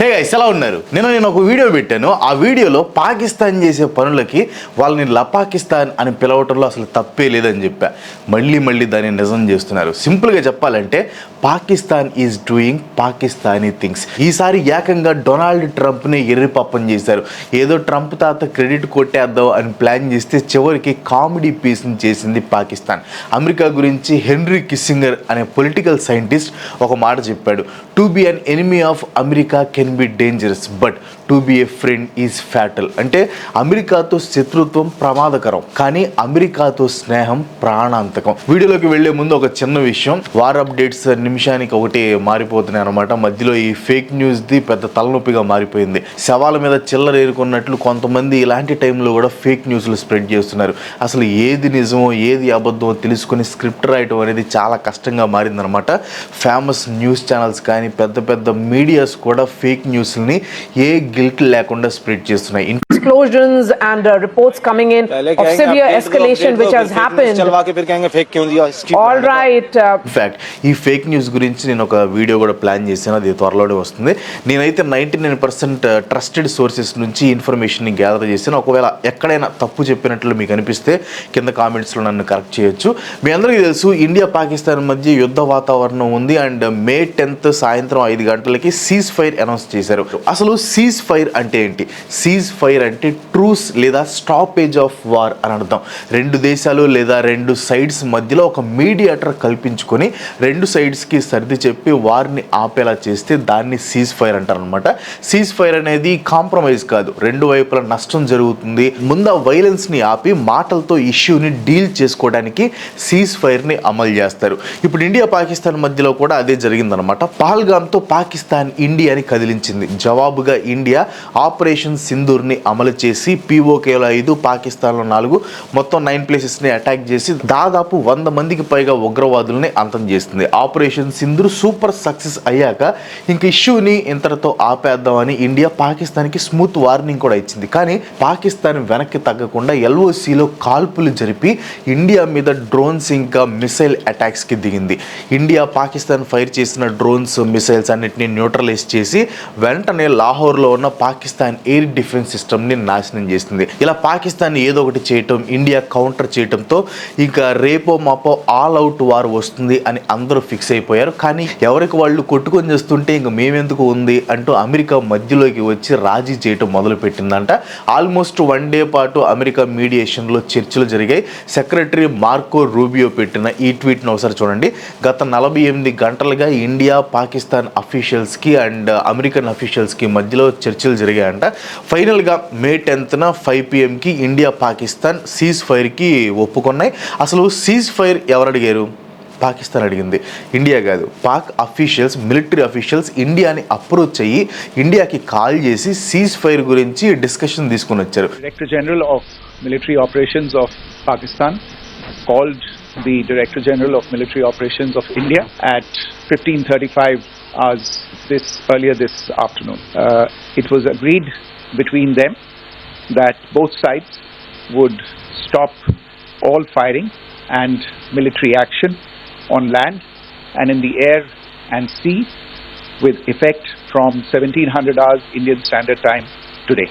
Hey guys ఎలా ఉన్నారు? నిన్న నేను ఒక వీడియో పెట్టాను. ఆ వీడియోలో పాకిస్తాన్ చేసే పనులకి వాళ్ళని లపాకిస్తాన్ అని పిలవటంలో అసలు తప్పే లేదని చెప్పా. మళ్ళీ మళ్ళీ దాన్ని నిజం చేస్తున్నారు. సింపుల్గా చెప్పాలంటే Pakistan is doing Pakistani things ఈసారి ఏకంగా డొనాల్డ్ ట్రంప్ని ఎర్రిపప్పం చేశారు. ఏదో ట్రంప్ తాత క్రెడిట్ కొట్టేద్దాం అని ప్లాన్ చేస్తే చివరికి కామెడీ పీస్ని చేసింది పాకిస్తాన్. అమెరికా గురించి హెన్రీ కిస్సింగర్ అనే పొలిటికల్ సైంటిస్ట్ ఒక మాట చెప్పాడు. To be an enemy of America can be dangerous but to be a friend is fatal అంటే అమెరికాతో శత్రుత్వం ప్రమాదకరం కానీ అమెరికాతో స్నేహం ప్రాణాంతకం. వీడియోలోకి వెళ్ళే ముందు ఒక చిన్న విషయం. వార్ అప్డేట్స్ నిమిషానికి ఒకటి మారిపోతున్నాయి అనమాట మధ్యలో ఈ ఫేక్ న్యూస్ ది పెద్ద తలనొప్పిగా మారిపోయింది. శవాల మీద చిల్లర ఏరుకున్నట్లు కొంతమంది ఇలాంటి టైంలో కూడా ఫేక్ న్యూస్లు స్ప్రెడ్ చేస్తున్నారు. అసలు ఏది నిజమో ఏది అబద్ధమో తెలుసుకుని స్క్రిప్ట్ రాయటం అనేది చాలా కష్టంగా మారిందనమాట ఫేమస్ న్యూస్ ఛానల్స్ కానీ పెద్ద పెద్ద మీడియాస్ కూడా ఫేక్ న్యూస్ని ఏ గిల్ట్ లేకుండా స్ప్రెడ్ చేస్తున్నాయి. disclosures and uh, reports coming in of severe escalation which has happened. All right. Uh, fact ఈ ఫేక్ న్యూస్ గురించి నేను ఒక వీడియో కూడా ప్లాన్ చేశాను అది త్వరలోనే వస్తుంది నేనైతే ninety nine percent trusted sources నుంచి ఇన్ఫర్మేషన్ని గ్యాదర్ చేశాను ఒకవేళ ఎక్కడైనా తప్పు చెప్పినట్లు మీకు అనిపిస్తే కింద కామెంట్స్లో నన్ను కరెక్ట్ చేయొచ్చు మీ అందరికీ తెలుసు ఇండియా పాకిస్తాన్ మధ్య యుద్ధ వాతావరణం ఉంది అండ్ మే టెన్త్ సాయంత్రం ఐదు గంటలకి సీజ్ ఫైర్ అనౌన్స్ చేశారు అసలు సీజ్ ఫైర్ అంటే ఏంటి సీజ్ ఫైర్ అంటే ట్రూస్ లేదా స్టాపేజ్ ఆఫ్ వార్ అని అర్థం. రెండు దేశాలు లేదా రెండు సైడ్స్ మధ్యలో ఒక మీడియేటర్ కల్పించుకొని రెండు సైడ్స్కి సర్ది చెప్పి వారిని ఆపేలా చేస్తే దాన్ని సీజ్ ఫైర్ అంటారు అనమాట సీజ్ ఫైర్ అనేది కాంప్రమైజ్ కాదు. రెండు వైపుల నష్టం జరుగుతుంది. ముందు వైలెన్స్ని ఆపి మాటలతో ఇష్యూని డీల్ చేసుకోవడానికి సీజ్ ఫైర్ని అమలు చేస్తారు. ఇప్పుడు ఇండియా పాకిస్తాన్ మధ్యలో కూడా అదే జరిగిందనమాట పహల్గామ్తో పాకిస్తాన్ ఇండియాని కదిలించింది. జవాబుగా ఇండియా ఆపరేషన్ సింధూర్ని అమలు అమలు చేసి పీఓకేలో ఐదు పాకిస్తాన్లో నాలుగు మొత్తం నైన్ ప్లేసెస్ని అటాక్ చేసి దాదాపు వంద మందికి పైగా ఉగ్రవాదుల్ని అంతం చేస్తుంది. ఆపరేషన్ సింధు సూపర్ సక్సెస్ అయ్యాక ఇంక ఇష్యూని ఇంతటితో ఆపేద్దామని ఇండియా పాకిస్తాన్కి స్మూత్ వార్నింగ్ కూడా ఇచ్చింది. కానీ పాకిస్తాన్ వెనక్కి తగ్గకుండా ఎల్ఓసిలో కాల్పులు జరిపి ఇండియా మీద డ్రోన్స్ ఇంకా మిసైల్ అటాక్స్కి దిగింది. ఇండియా పాకిస్తాన్ ఫైర్ చేసిన డ్రోన్స్ మిసైల్స్ అన్నిటిని న్యూట్రలైజ్ చేసి వెంటనే లాహోర్లో ఉన్న పాకిస్తాన్ ఎయిర్ డిఫెన్స్ సిస్టమ్ని నాశనం చేసింది ఇలా పాకిస్తాన్ ఏదో ఒకటి చేయటం ఇండియా కౌంటర్ చేయటంతో ఇంకా రేపో మాపో ఆల్ అవుట్ వార్ వస్తుంది అని అందరూ ఫిక్స్ అయిపోయారు. కానీ ఎవరికి వాళ్ళు కొట్టుకొని చేస్తుంటే ఇంక మేమెందుకు ఉంది అంటూ అమెరికా మధ్యలోకి వచ్చి రాజీ చేయటం మొదలు పెట్టిందంట ఆల్మోస్ట్ వన్ డే పాటు అమెరికా మీడియేషన్లో చర్చలు జరిగాయి. సెక్రటరీ మార్కో రూబియో పెట్టిన ఈ ట్వీట్ను ఒకసారి చూడండి. గత నలభై ఎనిమిది గంటలుగా ఇండియా పాకిస్తాన్ అఫీషియల్స్కి అండ్ అమెరికన్ అఫీషియల్స్కి మధ్యలో చర్చలు జరిగాయంట. ఫైనల్గా మే టెన్త్న ఫైవ్ పిఎంకి ఇండియా పాకిస్తాన్ సీజ్ ఫైర్కి ఒప్పుకున్నాయి. అసలు సీజ్ ఫైర్ ఎవరు అడిగారు పాకిస్తాన్ అడిగింది. ఇండియా కాదు పాక్ అఫీషియల్స్ మిలిటరీ అఫీషియల్స్ ఇండియాని అప్రోచ్ అయ్యి ఇండియాకి కాల్ చేసి సీజ్ ఫైర్ గురించి డిస్కషన్ తీసుకుని వచ్చారు. Director general of military operations of Pakistan called the director general of military operations of India at fifteen thirty five hours this earlier this afternoon it was agreed between them that both sides would stop all firing and military action on land and in the air and sea with effect from 1700 hours Indian Standard Time today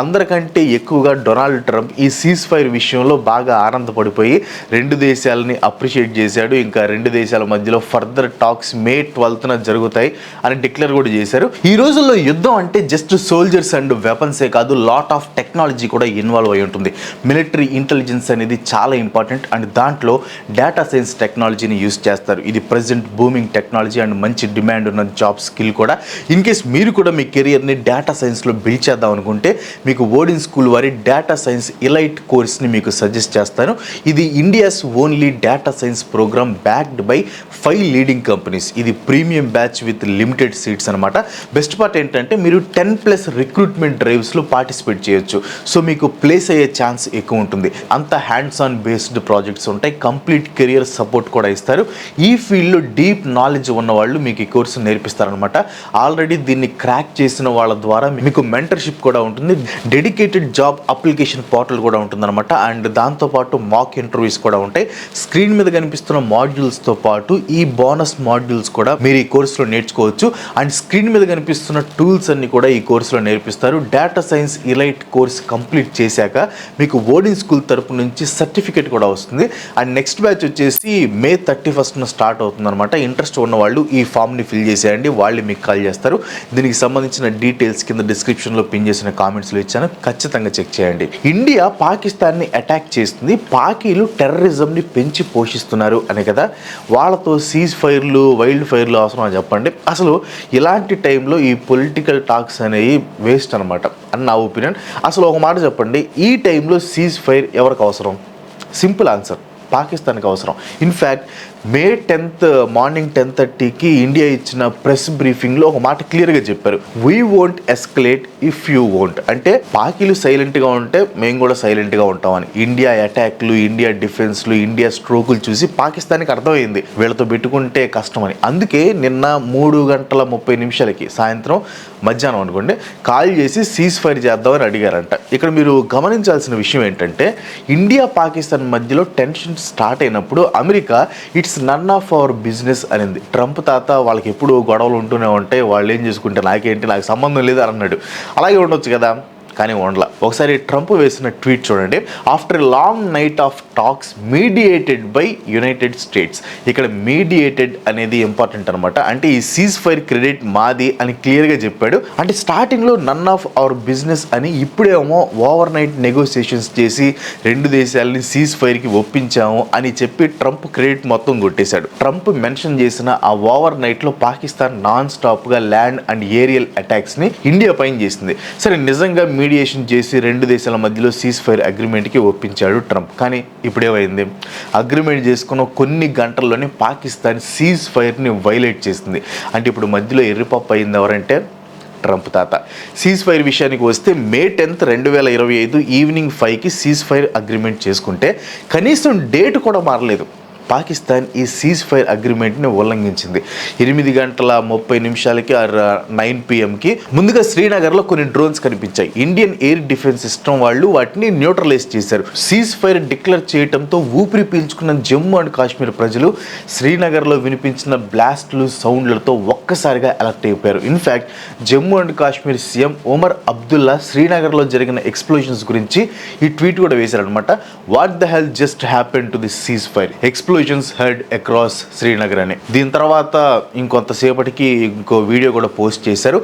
అందరికంటే ఎక్కువగా Donald Trump ఈ cease fire విషయంలో బాగా ఆనందపడిపోయి రెండు దేశాలని appreciate చేశాడు. ఇంకా రెండు దేశాల మధ్యలో ఫర్దర్ టాక్స్ మే ట్వెల్త్న జరుగుతాయి అని డిక్లేర్ కూడా చేశారు. ఈ రోజుల్లో యుద్ధం అంటే జస్ట్ సోల్జర్స్ అండ్ వెపన్సే కాదు లాట్ ఆఫ్ టెక్నాలజీ కూడా ఇన్వాల్వ్ అయి ఉంటుంది. మిలిటరీ ఇంటెలిజెన్స్ అనేది చాలా ఇంపార్టెంట్ అండ్ దాంట్లో డేటా సైన్స్ టెక్నాలజీని యూస్ చేస్తారు. ఇది ప్రజెంట్ బూమింగ్ టెక్నాలజీ అండ్ మంచి డిమాండ్ ఉన్న జాబ్ స్కిల్ కూడా. ఇన్ కేస్ మీరు కూడా మీ కెరియర్ని డేటా సైన్స్లో బిల్డ్ చేద్దాం అనుకుంటే మీకు ఓడిన్ స్కూల్ వారి డేటా సైన్స్ ఇలైట్ కోర్స్ని మీకు సజెస్ట్ చేస్తాను. ఇది India's only data science programme backed by five leading companies ఇది premium batch with limited seats అనమాట బెస్ట్ పార్ట్ ఏంటంటే మీరు టెన్ ప్లస్ రిక్రూట్మెంట్ డ్రైవ్స్లో పార్టిసిపేట్ చేయొచ్చు. సో మీకు ప్లేస్ అయ్యే ఛాన్స్ ఎక్కువ ఉంటుంది. అంత హ్యాండ్స్ ఆన్ బేస్డ్ ప్రాజెక్ట్స్ ఉంటాయి. కంప్లీట్ కెరియర్ సపోర్ట్ కూడా ఇస్తారు. ఈ ఫీల్డ్లో డీప్ నాలెడ్జ్ ఉన్న వాళ్ళు మీకు ఈ కోర్సు నేర్పిస్తారనమాట ఆల్రెడీ దీన్ని క్రాక్ చేసిన వాళ్ళ ద్వారా మీకు మెంటర్షిప్ మెంటర్షిప్ కూడా ఉంటుంది. డెడికేటెడ్ జాబ్ అప్లికేషన్ పోర్టల్ కూడా ఉంటుందన్నమాట. అండ్ దాంతోపాటు మాక్ ఇంటర్వ్యూస్ కూడా ఉంటాయి. స్క్రీన్ మీద కనిపిస్తున్న మాడ్యూల్స్తో పాటు ఈ బోనస్ మాడ్యూల్స్ కూడా మీరు ఈ కోర్సులో నేర్చుకోవచ్చు. అండ్ స్క్రీన్ మీద కనిపిస్తున్న టూల్స్ అన్ని కూడా ఈ కోర్సులో నేర్పిస్తారు. Data science elite course complete చేశాక మీకు ఓడింగ్ స్కూల్ తరపు నుంచి సర్టిఫికేట్ కూడా వస్తుంది. అండ్ నెక్స్ట్ బ్యాచ్ వచ్చేసి మే థర్టీ ఫస్ట్న స్టార్ట్ అవుతుందన్నమాట. ఇంట్రెస్ట్ ఉన్న వాళ్ళు ఈ ఫామ్ని ఫిల్ చేసేయండి. వాళ్ళు మీకు కాల్ చేస్తారు. దీనికి సంబంధించిన డీటెయిల్స్ కింద డిస్క్రిప్షన్లో పిన్ చేసిన కామెంట్స్లో ఇచ్చాను. ఖచ్చితంగా చెక్ చేయండి. ఇండియా పాకిస్తాన్ని అటాక్ చేస్తుంది. పాకీలు టెర్రరిజంని పెంచి పోషిస్తున్నారు అనే కదా. వాళ్ళతో సీజ్ ఫైర్లు వైల్డ్ ఫైర్లు అవసరం చెప్పండి. అసలు ఇలాంటి టైంలో ఈ పొలిటికల్ టాక్స్ అనేవి వేస్ట్ అనమాట అని నా ఒపీనియన్ అసలు ఒక మాట చెప్పండి. ఈ టైంలో సీజ్ ఫైర్ ఎవరికి అవసరం? సింపుల్ ఆన్సర్ పాకిస్తాన్కి అవసరం. In fact May tenth morning ten థర్టీకి ఇండియా ఇచ్చిన ప్రెస్ బ్రీఫింగ్లో ఒక మాట క్లియర్గా చెప్పారు. We won't escalate if you won't అంటే పాకీలు సైలెంట్గా ఉంటే మేము కూడా సైలెంట్గా ఉంటామని. ఇండియా అటాక్లు ఇండియా డిఫెన్స్లు ఇండియా స్ట్రోకులు చూసి పాకిస్తాన్కి అర్థమైంది. వీళ్ళతో పెట్టుకుంటే కష్టమని. అందుకే నిన్న మూడు గంటల ముప్పై నిమిషాలకి సాయంత్రం మధ్యాహ్నం అనుకోండి కాల్ చేసి సీజ్ ఫైర్ చేద్దామని అడిగారంట. ఇక్కడ మీరు గమనించాల్సిన విషయం ఏంటంటే ఇండియా పాకిస్తాన్ మధ్యలో టెన్షన్ స్టార్ట్ అయినప్పుడు America it's none of our business అనింది. ట్రంప్ తాత వాళ్ళకి ఎప్పుడు గొడవలు ఉంటూనే ఉంటాయి వాళ్ళు ఏం చేసుకుంటే నాకేంటి? నాకు సంబంధం లేదు అని అన్నాడు. అలాగే ఉండొచ్చు కదా. కానీ ఉండల. ఒకసారి ట్రంప్ వేసిన ట్వీట్ చూడండి. After long night of talks mediated by United States. ఇక్కడ మీడియేటెడ్ అనేది ఇంపార్టెంట్ అనమాట అంటే ఈ సీజ్ ఫైర్ క్రెడిట్ మాది అని క్లియర్గా చెప్పాడు. అంటే స్టార్టింగ్లో నన్ ఆఫ్ అవర్ బిజినెస్ అని ఇప్పుడేమో ఓవర్ నైట్ నెగోసియేషన్స్ చేసి రెండు దేశాలని సీజ్ ఫైర్కి ఒప్పించాము అని చెప్పి ట్రంప్ క్రెడిట్ మొత్తం కొట్టేశాడు. ట్రంప్ మెన్షన్ చేసిన ఆ ఓవర్ నైట్లో పాకిస్తాన్ నాన్ స్టాప్గా ల్యాండ్ అండ్ ఏరియల్ అటాక్స్ని ఇండియా పైన చేసింది. సరే నిజంగా మీ మీడియేషన్ చేసి రెండు దేశాల మధ్యలో సీజ్ ఫైర్ అగ్రిమెంట్కి ఒప్పించాడు ట్రంప్. కానీ ఇప్పుడేమైంది? అగ్రిమెంట్ చేసుకున్న కొన్ని గంటల్లోనే పాకిస్తాన్ సీజ్ ఫైర్ని వైలేట్ చేసింది. అంటే ఇప్పుడు మధ్యలో ఎర్రిపప్పు అయింది ఎవరంటే ట్రంప్ తాత. సీజ్ ఫైర్ విషయానికి వస్తే మే టెన్త్ రెండు వేల ఇరవై ఐదు ఈవినింగ్ ఫైవ్కి సీజ్ ఫైర్ అగ్రిమెంట్ చేసుకుంటే కనీసం డేట్ కూడా మారలేదు. పాకిస్తాన్ ఈ సీజ్ ఫైర్ అగ్రిమెంట్ని ఉల్లంఘించింది. ఎనిమిది గంటల ముప్పై నిమిషాలకి నైన్ పిఎంకి ముందుగా శ్రీనగర్లో కొన్ని డ్రోన్స్ కనిపించాయి. ఇండియన్ ఎయిర్ డిఫెన్స్ సిస్టమ్ వాళ్ళు వాటిని న్యూట్రలైజ్ చేశారు. సీజ్ ఫైర్ డిక్లేర్ చేయడంతో ఊపిరి పీల్చుకున్న జమ్మూ అండ్ కాశ్మీర్ ప్రజలు శ్రీనగర్లో వినిపించిన బ్లాస్ట్లు సౌండ్లతో ఒక్కసారిగా అలర్ట్ అయిపోయారు. In fact Jammu and Kashmir CM Omar Abdullah శ్రీనగర్లో జరిగిన ఎక్స్ప్లోజన్స్ గురించి ఈ ట్వీట్ కూడా వేశారనమాట what the hell just happen to the ceasefire explosions heard across Srinagar అని దీని తర్వాత ఇంకొంతసేపటికి ఇంకో వీడియో కూడా పోస్ట్ చేశారు.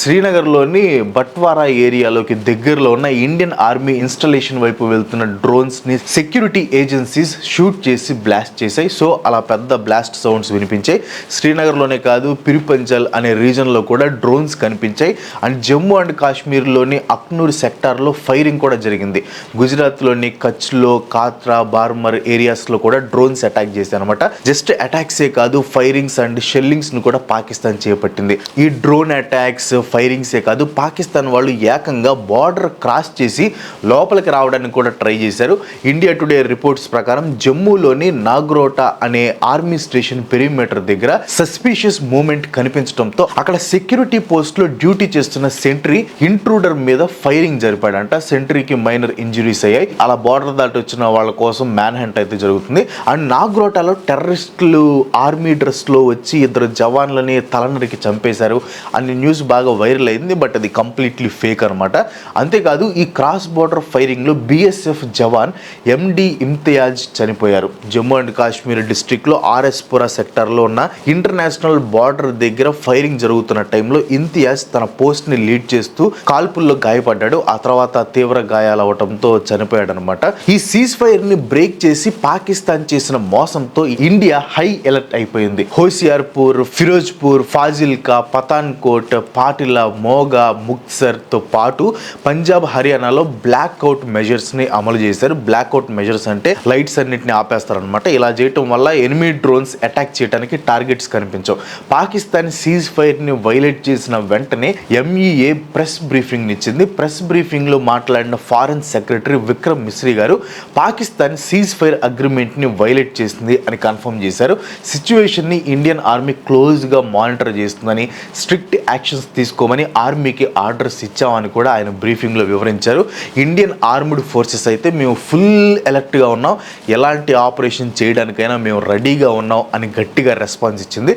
శ్రీనగర్లోని బట్వారా ఏరియాలోకి దగ్గరలో ఉన్న ఇండియన్ ఆర్మీ ఇన్స్టలేషన్ వైపు వెళ్తున్న డ్రోన్స్ని సెక్యూరిటీ ఏజెన్సీస్ షూట్ చేసి బ్లాస్ట్ చేశాయి. సో అలా పెద్ద బ్లాస్ట్ సౌండ్స్ వినిపించాయి. శ్రీనగర్లోనే కాదు పిరుపంచల్ అనే రీజన్లో కూడా డ్రోన్స్ కనిపించాయి. అండ్ జమ్మూ అండ్ కాశ్మీర్లోని అక్నూర్ సెక్టార్లో ఫైరింగ్ కూడా జరిగింది. గుజరాత్లోని కచ్లో కాత్రా బార్మర్ ఏరియాస్లో కూడా డ్రోన్స్ అటాక్ చేశాయి అనమాట జస్ట్ అటాక్సే కాదు ఫైరింగ్స్ అండ్ షెల్లింగ్స్ను కూడా పాకిస్తాన్ చేపట్టింది. ఈ డ్రోన్ అటాక్స్ ఫైరింగ్సే కాదు పాకిస్తాన్ వాళ్ళు ఏకంగా బార్డర్ క్రాస్ చేసి లోపలికి రావడానికి కూడా ట్రై చేశారు. ఇండియా టుడే రిపోర్ట్స్ ప్రకారం జమ్మూలోని నాగ్రోటా అనే ఆర్మీ స్టేషన్ పెరిమీటర్ దగ్గర సస్పీషియస్ మూమెంట్ కనిపించడంతో అక్కడ సెక్యూరిటీ పోస్ట్లో డ్యూటీ చేస్తున్న సెంట్రీ ఇంట్రూడర్ మీద ఫైరింగ్ జరిపాడంట. సెంట్రీకి మైనర్ ఇంజురీస్ అయ్యాయి. అలా బార్డర్ దాటి వచ్చిన వాళ్ళ కోసం మ్యాన్ హంట్ అయితే జరుగుతుంది. అండ్ నాగ్రోటాలో టెర్రరిస్టులు ఆర్మీ డ్రెస్లో వచ్చి ఇద్దరు జవాన్లని తలనరికి చంపేశారు. అనే న్యూస్ బాగా వైరల్ అయింది బట్ అది కంప్లీట్లీ ఫేక్ అనమాట అంతేకాదు ఈ క్రాస్ బోర్డర్ ఫైరింగ్లో బీఎస్ఎఫ్ జవాన్ ఎండి ఇమ్తియాజ్ చనిపోయారు. జమ్మూ అండ్ కాశ్మీర్ డిస్ట్రిక్ట్లో ఆర్ఎస్పురా సెక్టార్లో ఉన్న ఇంటర్నేషనల్ బార్డర్ దగ్గర ఫైరింగ్ జరుగుతున్న టైంలో ఇంతియాజ్ తన పోస్ట్ని లీడ్ చేస్తూ కాల్పుల్లో గాయపడ్డాడు. ఆ తర్వాత తీవ్ర గాయాలవటంతో చనిపోయాడు అనమాట ఈ సీజ్ ఫైర్ని బ్రేక్ చేసి పాకిస్తాన్ చేసిన మోసంతో ఇండియా హై అలర్ట్ అయిపోయింది. హోసియార్పూర్ ఫిరోజ్పూర్ ఫాజిల్కా పతాన్కోట్ పాటి చాటిలా మోగా ముక్సర్తో పాటు పంజాబ్ హర్యానాలో బ్లాక్అవుట్ మెజర్స్ని అమలు చేశారు. బ్లాక్అవుట్ మెజర్స్ అంటే లైట్స్ అన్నింటిని ఆపేస్తారనమాట ఇలా చేయటం వల్ల ఎనిమిది డ్రోన్స్ అటాక్ చేయడానికి టార్గెట్స్ కనిపించవు. పాకిస్తాన్ సీజ్ ఫైర్ని వైలేట్ చేసిన వెంటనే ఎంఈఏ ప్రెస్ బ్రీఫింగ్ ఇచ్చింది ప్రెస్ బ్రీఫింగ్లో మాట్లాడిన foreign secretary Vikram Misri garu Pakistan ceasefire అగ్రిమెంట్ని violate చేసింది అని కన్ఫర్మ్ చేశారు. సిచ్యువేషన్ని ఇండియన్ ఆర్మీ క్లోజ్గా మానిటర్ చేస్తుందని స్ట్రిక్ట్ యాక్షన్స్ తీసుకోమని ఆర్మీకి ఆర్డర్స్ ఇచ్చామని కూడా ఆయన బ్రీఫింగ్లో వివరించారు. ఇండియన్ ఆర్మీడ్ ఫోర్సెస్ అయితే మేము ఫుల్ ఎలర్ట్గా ఉన్నాం. ఎలాంటి ఆపరేషన్ చేయడానికైనా మేము రెడీగా ఉన్నాం అని గట్టిగా రెస్పాన్స్ ఇచ్చింది.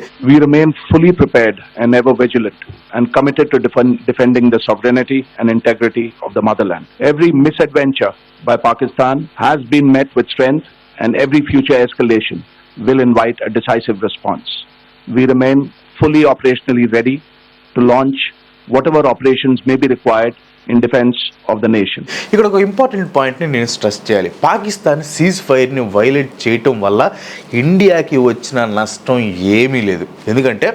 Fully prepared and ever defending the integrity of the motherland every misadventure by Pakistan has met with strength future escalation will invite a response we remain fully operationally ready to launch whatever operations may be required in defence of the nation ఇక్కడ ఒక important పాయింట్ని నేను stress చేయాలి. Pakistan cease ఫైర్ని violate చేయటం వల్ల ఇండియాకి వచ్చిన నష్టం ఏమీ లేదు. ఎందుకంటే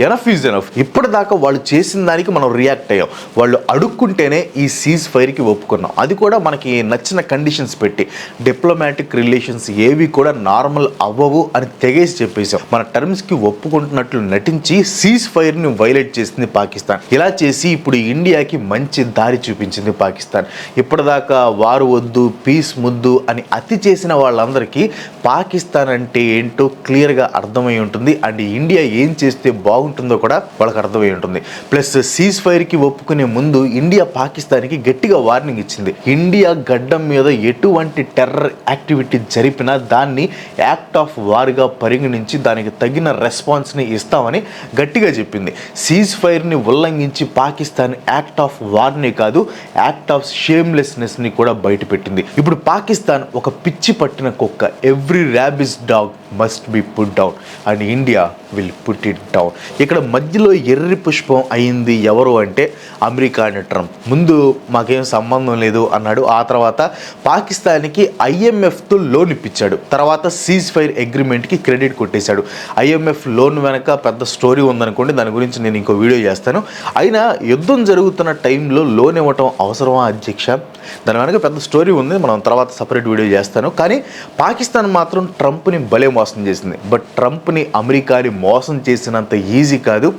ఎనఫ్ ఈజ్ ఎనఫ్? ఇప్పటిదాకా వాళ్ళు చేసిన దానికి మనం రియాక్ట్ అయ్యాం. వాళ్ళు అడుక్కుంటేనే ఈ సీజ్ ఫైర్కి ఒప్పుకున్నాం. అది కూడా మనకి నచ్చిన కండిషన్స్ పెట్టి. డిప్లొమాటిక్ రిలేషన్స్ ఏవి కూడా నార్మల్ అవ్వవు అని తెగేసి చెప్పేసాం మన టర్మ్స్కి ఒప్పుకుంటున్నట్లు నటించి సీజ్ ఫైర్ని వైలేట్ చేసింది పాకిస్తాన్. ఇలా చేసి ఇప్పుడు ఇండియాకి మంచి దారి చూపించింది పాకిస్తాన్. ఇప్పటిదాకా వారు వద్దు పీస్ ముద్దు అని అతి చేసిన వాళ్ళందరికీ పాకిస్తాన్ అంటే ఏంటో క్లియర్గా అర్థమై ఉంటుంది. అండ్ ఇండియా ఏం చేస్తే బాగుంటుంది ఉంటుందో కూడా వాళ్ళకి అర్థమై ఉంటుంది. ప్లస్ సీజ్ ఫైర్కి ఒప్పుకునే ముందు ఇండియా పాకిస్తాన్కి గట్టిగా వార్నింగ్ ఇచ్చింది. ఇండియా గడ్డం మీద ఎటువంటి టెర్రర్ యాక్టివిటీ జరిపినా దాన్ని యాక్ట్ ఆఫ్ వార్గా పరిగణించి దానికి తగిన రెస్పాన్స్ని ఇస్తామని గట్టిగా చెప్పింది. సీజ్ ఫైర్ని ఉల్లంఘించి పాకిస్తాన్ యాక్ట్ ఆఫ్ వార్ని కాదు యాక్ట్ ఆఫ్ షేమ్లెస్నెస్ని కూడా బయటపెట్టింది. ఇప్పుడు పాకిస్తాన్ ఒక పిచ్చి పట్టిన కుక్క every rabies dog must be put down and India will put it down ఇక్కడ మధ్యలో ఎర్రి పుష్పం అయింది ఎవరు అంటే అమెరికా అండ్ ట్రంప్. ముందు మాకేం సంబంధం లేదు అన్నాడు. ఆ తర్వాత పాకిస్తాన్కి ఐఎంఎఫ్తో లోన్ ఇప్పించాడు. తర్వాత సీజ్ ఫైర్ అగ్రిమెంట్కి క్రెడిట్ కొట్టేశాడు. ఐఎంఎఫ్ లోన్ వెనక పెద్ద స్టోరీ ఉందనుకోండి దాని గురించి నేను ఇంకో వీడియో చేస్తాను. అయినా యుద్ధం జరుగుతున్న టైంలో లోన్ ఇవ్వటం అవసరమా అధ్యక్ష? దాని వెనక పెద్ద స్టోరీ ఉంది మనం తర్వాత సపరేట్ వీడియో చేస్తాను. కానీ పాకిస్తాన్ మాత్రం ట్రంప్ని భలే మోసం చేసింది. బట్ ట్రంప్ని అమెరికాని మోసం చేసినంత ఈజీ కాదు.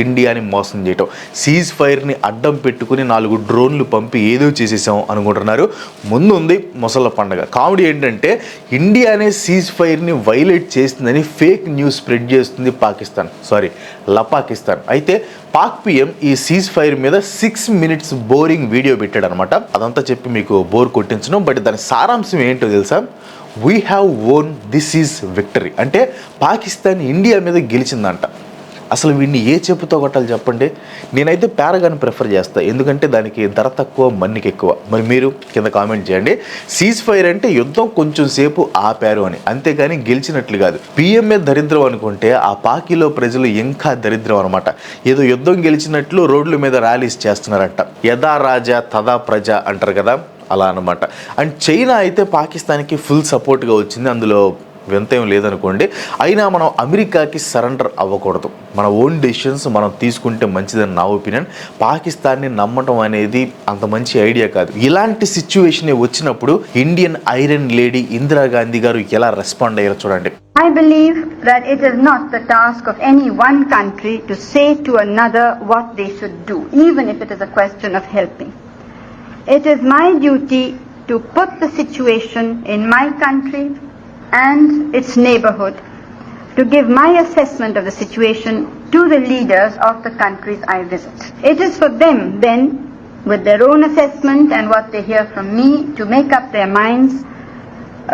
ఇండియాని మోసం చేయటం. సీజ్ ఫైర్ని అడ్డం పెట్టుకుని నాలుగు డ్రోన్లు పంపి ఏదో చేసేసాం అనుకుంటున్నారు. ముందు ఉంది మొసళ్ళ పండగ. కామెడీ ఏంటంటే ఇండియానే సీజ్ ఫైర్ని వైలేట్ చేస్తుందని ఫేక్ న్యూస్ స్ప్రెడ్ చేస్తుంది పాకిస్తాన్. సారీ లపాకిస్తాన్ అయితే పాక్ పిఎం ఈ సీజ్ ఫైర్ మీద సిక్స్ మినిట్స్ బోరింగ్ వీడియో పెట్టాడు అనమాట అదంతా చెప్పి మీకు బోర్ కొట్టించను బట్ దాని సారాంశం ఏంటో తెలుసా? We have won this is victory అంటే పాకిస్తాన్ ఇండియా మీద గెలిచిందంట. అసలు వీడిని ఏ చెప్పుతో కొట్టాలి చెప్పండి? నేనైతే పారగాన్ ప్రిఫర్ చేస్తా. ఎందుకంటే దానికి ధర తక్కువ మన్నికి ఎక్కువ. మరి మీరు కింద కామెంట్ చేయండి. సీజ్ ఫైర్ అంటే యుద్ధం కొంచెం సేపు ఆపారు అని. అంతేగాని గెలిచినట్లు కాదు. పిఎంఏ దరిద్రం అనుకుంటే ఆ పాకిలో ప్రజలు ఇంకా దరిద్రం అనమాట ఏదో యుద్ధం గెలిచినట్లు రోడ్ల మీద ర్యాలీస్ చేస్తున్నారంట. యథా రాజా తదా ప్రజ అంటారు కదా. అలా అనమాట అండ్ చైనా అయితే పాకిస్తాన్కి ఫుల్ సపోర్ట్గా వచ్చింది. అందులో వింత ఏం లేదనుకోండి. అయినా మనం అమెరికాకి సరెండర్ అవ్వకూడదు. మన ఓన్ డెసిషన్స్ మనం తీసుకుంటే మంచిదని నా ఒపీనియన్. పాకిస్తాన్ని నమ్మటం అనేది అంత మంచి ఐడియా కాదు. ఇలాంటి సిచ్యువేషన్ వచ్చినప్పుడు ఇండియన్ ఐరన్ లేడీ ఇందిరాగాంధీ గారు ఎలా రెస్పాండ్ అయ్యారో చూడండి. I believe that it is not the task of any one country to say to another what they should do, even if it is a question of helping. It is my duty to put the situation in my country and its neighborhood, to give my assessment of the situation to the leaders of the countries I visit. It is for them then, with their own assessment and what they hear from me, to make up their minds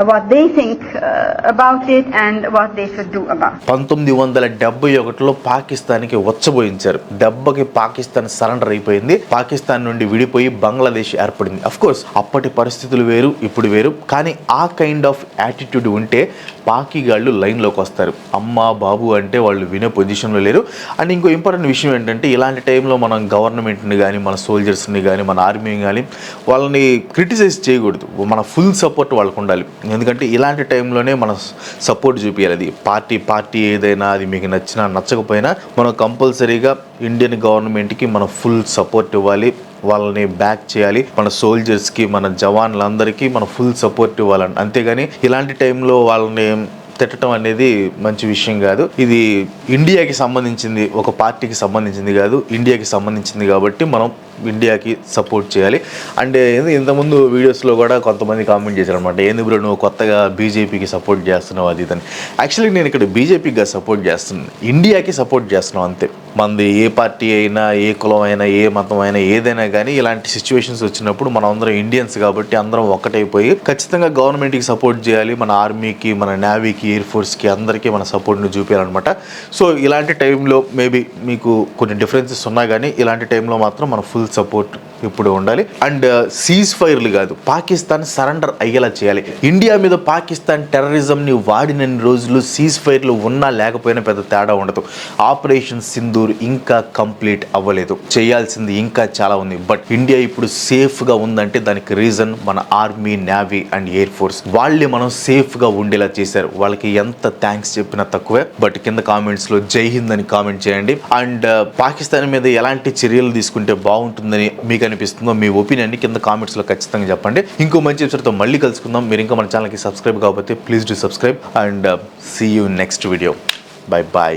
what they think uh, about it and what they should do about it. పంతొమ్మిది వందల డెబ్బై ఒకటిలో పాకిస్తాన్కి వచ్చబోయించారు. దెబ్బకి Pakistan surrender అయిపోయింది. పాకిస్తాన్ నుండి విడిపోయి బంగ్లాదేశ్ ఏర్పడింది. అఫ్ కోర్స్ అప్పటి పరిస్థితులు వేరు ఇప్పుడు వేరు. కానీ ఆ కైండ్ ఆఫ్ యాటిట్యూడ్ ఉంటే పాకిగాళ్ళు లైన్లోకి వస్తారు. అమ్మ బాబు అంటే వాళ్ళు వినే పొజిషన్లో లేరు. అండ్ ఇంకో ఇంపార్టెంట్ విషయం ఏంటంటే ఇలాంటి టైంలో మనం గవర్నమెంట్ని కానీ మన సోల్జర్స్ని కానీ మన ఆర్మీని కానీ వాళ్ళని క్రిటిసైజ్ చేయకూడదు. మన ఫుల్ సపోర్ట్ వాళ్ళకు ఉండాలి. ఎందుకంటే ఇలాంటి టైంలోనే మనం సపోర్ట్ చూపించాలి అది పార్టీ పార్టీ ఏదైనా అది మీకు నచ్చినా నచ్చకపోయినా మనం కంపల్సరీగా ఇండియన్ గవర్నమెంట్కి మనం ఫుల్ సపోర్ట్ ఇవ్వాలి. వాళ్ళని బ్యాక్ చేయాలి. మన సోల్జర్స్కి మన జవాన్లందరికీ మనం ఫుల్ సపోర్ట్ ఇవ్వాలని. అంతేగాని ఇలాంటి టైంలో వాళ్ళని తిట్టడం అనేది మంచి విషయం కాదు. ఇది ఇండియాకి సంబంధించింది ఒక పార్టీకి సంబంధించింది కాదు. ఇండియాకి సంబంధించింది కాబట్టి మనం ఇండియాకి సపోర్ట్ చేయాలి. అండ్ ఇంతకుముందు వీడియోస్లో కూడా కొంతమంది కామెంట్ చేశారు అనమాట ఏంది బ్రో నువ్వు కొత్తగా బీజేపీకి సపోర్ట్ చేస్తున్నావు అది ఇదని. యాక్చువల్లీ నేను ఇక్కడ బీజేపీకి సపోర్ట్ చేస్తున్నాను. ఇండియాకి సపోర్ట్ చేస్తున్నాం అంతే. మనది ఏ పార్టీ అయినా ఏ కులం అయినా ఏ మతం అయినా ఏదైనా కానీ ఇలాంటి సిచ్యువేషన్స్ వచ్చినప్పుడు మనం అందరం ఇండియన్స్ కాబట్టి అందరం ఒక్కటైపోయి ఖచ్చితంగా గవర్నమెంట్కి సపోర్ట్ చేయాలి. మన ఆర్మీకి మన నేవీకి ఎయిర్ ఫోర్స్కి అందరికీ మన సపోర్ట్ని చూపించాలన్నమాట సో ఇలాంటి టైంలో మేబీ మీకు కొన్ని డిఫరెన్సెస్ ఉన్నా కానీ ఇలాంటి టైంలో మాత్రం మనం ఫుల్ సపోర్ట్ ఇప్పుడు ఉండాలి. అండ్ uh, సీజ్ ఫైర్లు కాదు పాకిస్తాన్ సరెండర్ అయ్యేలా చేయాలి. ఇండియా మీద పాకిస్తాన్ టెర్రరిజంని వాడినన్ని రోజులు సీజ్ ఫైర్లు ఉన్నా లేకపోయినా పెద్ద తేడా ఉండదు. ఆపరేషన్ సింధూర్ ఇంకా కంప్లీట్ అవ్వలేదు. చేయాల్సింది ఇంకా చాలా ఉంది. బట్ ఇండియా ఇప్పుడు సేఫ్గా ఉందంటే దానికి రీజన్ మన army navy and air force. వాళ్ళే మనం సేఫ్గా ఉండేలా చేశారు. వాళ్ళకి ఎంత థ్యాంక్స్ చెప్పినా తక్కువే. బట్ కింద కామెంట్స్లో జై హింద్ అని కామెంట్ చేయండి. అండ్ uh, పాకిస్తాన్ మీద ఎలాంటి చర్యలు తీసుకుంటే బాగుంటుందని మీకు అనిపిస్తుందో మీ ఒపీనియన్ని కింద కామెంట్స్లో ఖచ్చితంగా చెప్పండి. ఇంకో మంచి ఎపిసోడ్తో మళ్ళీ కలుసుకుందాం. మీరు ఇంకా మన ఛానల్కి సబ్స్క్రైబ్ కాకపోతే please do subscribe and see you next video bye bye